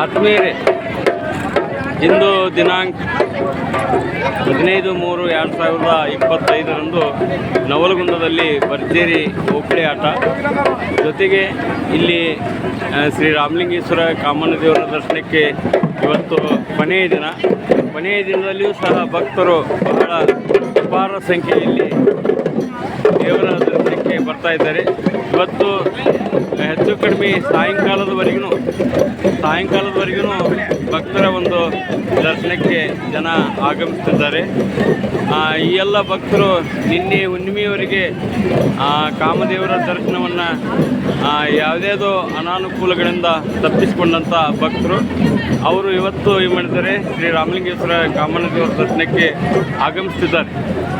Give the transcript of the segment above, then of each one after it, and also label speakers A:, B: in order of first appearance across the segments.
A: ಆತ್ಮೀಯರೇ, ಇಂದು ದಿನಾಂಕ ಹದಿನೈದು ಮೂರು ಎರಡು ಸಾವಿರದ ಇಪ್ಪತ್ತೈದರಂದು ನವಲಗುಂದದಲ್ಲಿ ಭರ್ಜೇರಿ ಹೋಬಳಿ ಆಟ. ಜೊತೆಗೆ ಇಲ್ಲಿ ಶ್ರೀ ರಾಮಲಿಂಗೇಶ್ವರ ಕಾಮನ ದೇವರ ದರ್ಶನಕ್ಕೆ ಇವತ್ತು ಕೊನೆಯ ದಿನ. ಕೊನೆಯ ದಿನದಲ್ಲಿಯೂ ಸಹ ಭಕ್ತರು ಬಹಳ ಅಪಾರ ಸಂಖ್ಯೆಯಲ್ಲಿ ದೇವರ ದರ್ಶನಕ್ಕೆ ಬರ್ತಾ ಇದ್ದಾರೆ. ಇವತ್ತು ಕಡಿಮೆ ಸಾಯಂಕಾಲದವರೆಗೂ ಸಾಯಂಕಾಲದವರೆಗೂ ಭಕ್ತರ ಒಂದು ದರ್ಶನಕ್ಕೆ ಜನ ಆಗಮಿಸ್ತಿದ್ದಾರೆ. ಈ ಎಲ್ಲ ಭಕ್ತರು ನಿನ್ನೆ ಹುಣ್ಣಿಮೆಯವರೆಗೆ ಕಾಮದೇವರ ದರ್ಶನವನ್ನು ಯಾವುದ್ಯಾವುದೋ ಅನಾನುಕೂಲಗಳಿಂದ ತಪ್ಪಿಸಿಕೊಂಡಂಥ ಭಕ್ತರು. ಅವರು ಇವತ್ತು ಏನು ಮಾಡಿದ್ದಾರೆ, ಶ್ರೀ ರಾಮಲಿಂಗೇಶ್ವರ ಕಾಮನ ದೇವರ ದರ್ಶನಕ್ಕೆ ಆಗಮಿಸ್ತಿದ್ದಾರೆ.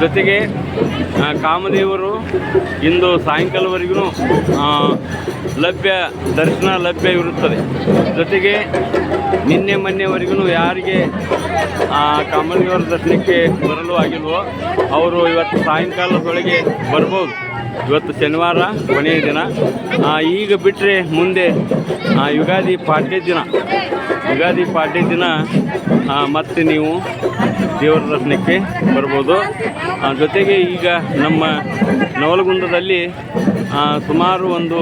A: ಜೊತೆಗೆ ಕಾಮದೇವರು ಇಂದು ಸಾಯಂಕಾಲವರೆಗೂ ಲಭ್ಯ, ದರ್ಶನ ಲಭ್ಯ ಇರುತ್ತದೆ. ಜೊತೆಗೆ ನಿನ್ನೆ ಮೊನ್ನೆವರೆಗೂ ಯಾರಿಗೆ ಕಾಮದೇವರ ದರ್ಶನಕ್ಕೆ ಬರಲು ಆಗಿಲ್ವೋ, ಅವರು ಇವತ್ತು ಸಾಯಂಕಾಲದೊಳಗೆ ಬರ್ಬೋದು. ಇವತ್ತು ಶನಿವಾರ, ಕೊನೆಯ ದಿನ. ಈಗ ಬಿಟ್ಟರೆ ಮುಂದೆ ಯುಗಾದಿ ಪಾಡ್ಯ ದಿನ. ಯುಗಾದಿ ಪಾಡ್ಯ ದಿನ ಮತ್ತೆ ನೀವು ದೇವರ ದರ್ಶನಕ್ಕೆ ಬರ್ಬೋದು. ಜೊತೆಗೆ ಈಗ ನಮ್ಮ ನವಲಗುಂದದಲ್ಲಿ ಸುಮಾರು ಒಂದು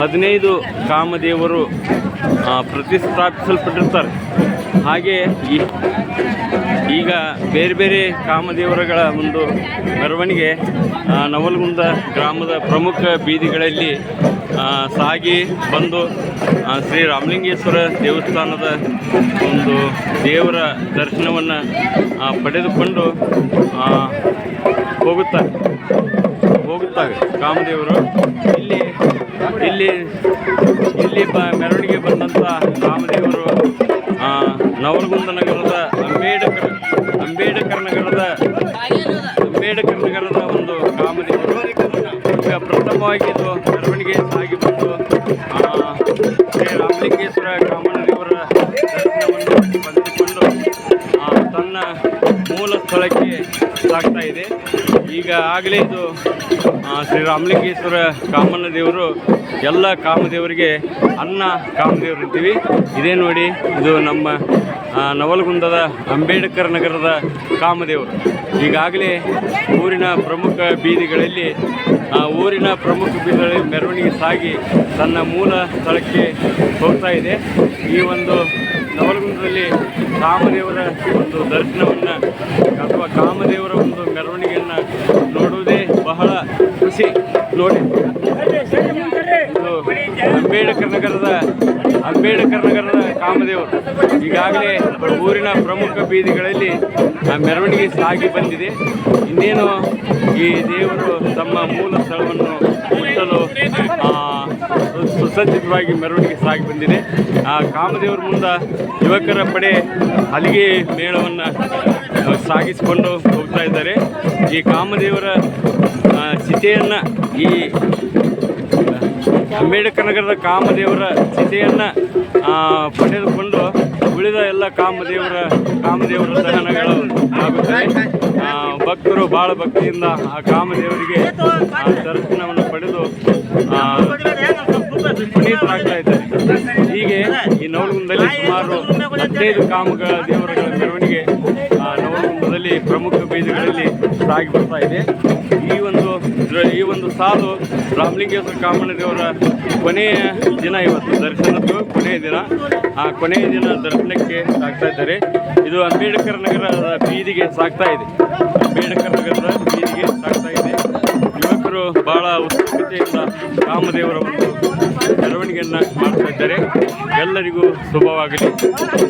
A: ಹದಿನೈದು ಕಾಮದೇವರು ಪ್ರತಿಷ್ಠಾಪಿಸಲ್ಪಟ್ಟಿರ್ತಾರೆ. ಹಾಗೆ ಈ ಈಗ ಬೇರೆ ಬೇರೆ ಕಾಮದೇವರುಗಳ ಒಂದು ಮೆರವಣಿಗೆ ನವಲಗುಂದ ಗ್ರಾಮದ ಪ್ರಮುಖ ಬೀದಿಗಳಲ್ಲಿ ಸಾಗಿ ಬಂದು ಶ್ರೀ ರಾಮಲಿಂಗೇಶ್ವರ ದೇವಸ್ಥಾನದ ಒಂದು ದೇವರ ದರ್ಶನವನ್ನು ಪಡೆದುಕೊಂಡು ಹೋಗುತ್ತಾ, ಹೋಗುತ್ತಾರೆ ಕಾಮದೇವರು. ಇಲ್ಲಿ ಇಲ್ಲಿ ಇಲ್ಲಿ ಬ, ಮೆರವಣಿಗೆ ಬಂದಂಥ ಕಾಮದೇವರು ನವಲಗುಂದ ನಗರದ ಅಂಬೇಡ್ಕರ್ ಇದು ಮೆರವಣಿಗೆ ಸಾಗಿ ಬಂದು ಶ್ರೀ ರಾಮಲಿಂಗೇಶ್ವರ ಕಾಮನ ದೇವರ ದರ್ಶನವನ್ನು ಪಡೆದುಕೊಂಡು ತನ್ನ ಮೂಲ ಸ್ಥಳಕ್ಕೆ ಸಾಗ್ತಾ ಇದೆ. ಈಗ ಆಗಲೇ ಇದು ಶ್ರೀ ರಾಮಲಿಂಗೇಶ್ವರ ಕಾಮನ ದೇವರು, ಎಲ್ಲ ಕಾಮದೇವರಿಗೆ ಅನ್ನ ಕಾಮದೇವರು ಇದ್ದೀವಿ ಇದೇ ನೋಡಿ, ಇದು ನಮ್ಮ ನವಲಗುಂದದ ಅಂಬೇಡ್ಕರ್ ನಗರದ ಕಾಮದೇವರು. ಈಗಾಗಲೇ ಊರಿನ ಪ್ರಮುಖ ಬೀದಿಗಳಲ್ಲಿ ಊರಿನ ಪ್ರಮುಖ ಬೀದಿಗಳಲ್ಲಿ ಮೆರವಣಿಗೆ ಸಾಗಿ ತನ್ನ ಮೂಲ ಸ್ಥಳಕ್ಕೆ ಹೋಗ್ತಾ ಇದೆ. ಈ ಒಂದು ನವಲಗುಂದದಲ್ಲಿ ಕಾಮದೇವರ ಒಂದು ದರ್ಶನವನ್ನು ಅಥವಾ ಕಾಮದೇವರ ಒಂದು ಮೆರವಣಿಗೆಯನ್ನು ನೋಡುವುದೇ ಬಹಳ ಖುಷಿ ನೋಡಿ. ಅಂಬೇಡ್ಕರ್ ನಗರದ ಅಂಬೇಡ್ಕರ್ ನಗರದ ಕಾಮದೇವರು. ಈಗಾಗಲೇ ಊರಿನ ಪ್ರಮುಖ ಬೀದಿಗಳಲ್ಲಿ ಆ ಮೆರವಣಿಗೆ ಸಾಗಿ ಬಂದಿದೆ. ಇನ್ನೇನು ಈ ದೇವರು ತಮ್ಮ ಮೂಲ ಸ್ಥಳವನ್ನು ಮುಟ್ಟಲು ಸುಸಜ್ಜಿತವಾಗಿ ಮೆರವಣಿಗೆ ಸಾಗಿ ಬಂದಿದೆ. ಆ ಕಾಮದೇವರ ಮುಂದೆ ಯುವಕರ ಪಡೆ ಅಲ್ಲಿಗೆ ಮೇಳವನ್ನು ಸಾಗಿಸಿಕೊಂಡು ಹೋಗ್ತಾ ಇದ್ದಾರೆ. ಈ ಕಾಮದೇವರ ಚಿತೆಯನ್ನು ಈ ಅಂಬೇಡ್ಕರ್ ಕಾಮದೇವರ ಚಿತೆಯನ್ನು ಪಡೆದುಕೊಂಡು ಉಳಿದ ಎಲ್ಲ ಕಾಮದೇವರ ಕಾಮದೇವರ ದಹನಗಳು ಆಗುತ್ತವೆ. ಭಕ್ತರು ಭಾಳ ಭಕ್ತಿಯಿಂದ ಆ ಕಾಮದೇವರಿಗೆ ದರ್ಶನವನ್ನು ಪಡೆದು ಆ, ಪುನೀತರಾಗ್ತಾ ಇದ್ದಾರೆ? ಹೀಗೆ ಈ ನವಲಗುಂದದಲ್ಲಿ ಸುಮಾರು ಹದಿನೈದು ಕಾಮಗಳ ದೇವರುಗಳ ಮೆರವಣಿಗೆ ಆ, ನವಲಗುಂದದಲ್ಲಿ ಪ್ರಮುಖ ಬೀದಿಗಳಲ್ಲಿ ಸಾಗಿ ಬರ್ತಾ ಇದೆ. ಈ ಒಂದು ಈ ಒಂದು ಸಾಲು ರಾಮಲಿಂಗೇಶ್ವರ ಕಾಮಣ್ಣ ದೇವರ ಕೊನೆಯ ದಿನ ಇವತ್ತು ದರ್ಶನದ್ದು ಕೊನೆಯ ದಿನ. ಆ ಕೊನೆಯ ದಿನ ದರ್ಶನಕ್ಕೆ ಸಾಗ್ತಾ ಇದ್ದಾರೆ. ಇದು ಅಂಬೇಡ್ಕರ್ ನಗರದ ಬೀದಿಗೆ ಸಾಗ್ತಾ ಇದೆ. ಅಂಬೇಡ್ಕರ್ ನಗರದ ಬೀದಿಗೆ ಸಾಗ್ತಾ ಇದೆ. ಬಹಳ ಉತ್ಸುಕತೆಯಿಂದ ರಾಮದೇವರ ಒಂದು ಮೆರವಣಿಗೆಯನ್ನು ಮಾಡ್ತಾ ಇದ್ದಾರೆ. ಎಲ್ಲರಿಗೂ ಶುಭವಾಗಲಿ.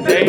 A: ಜೈ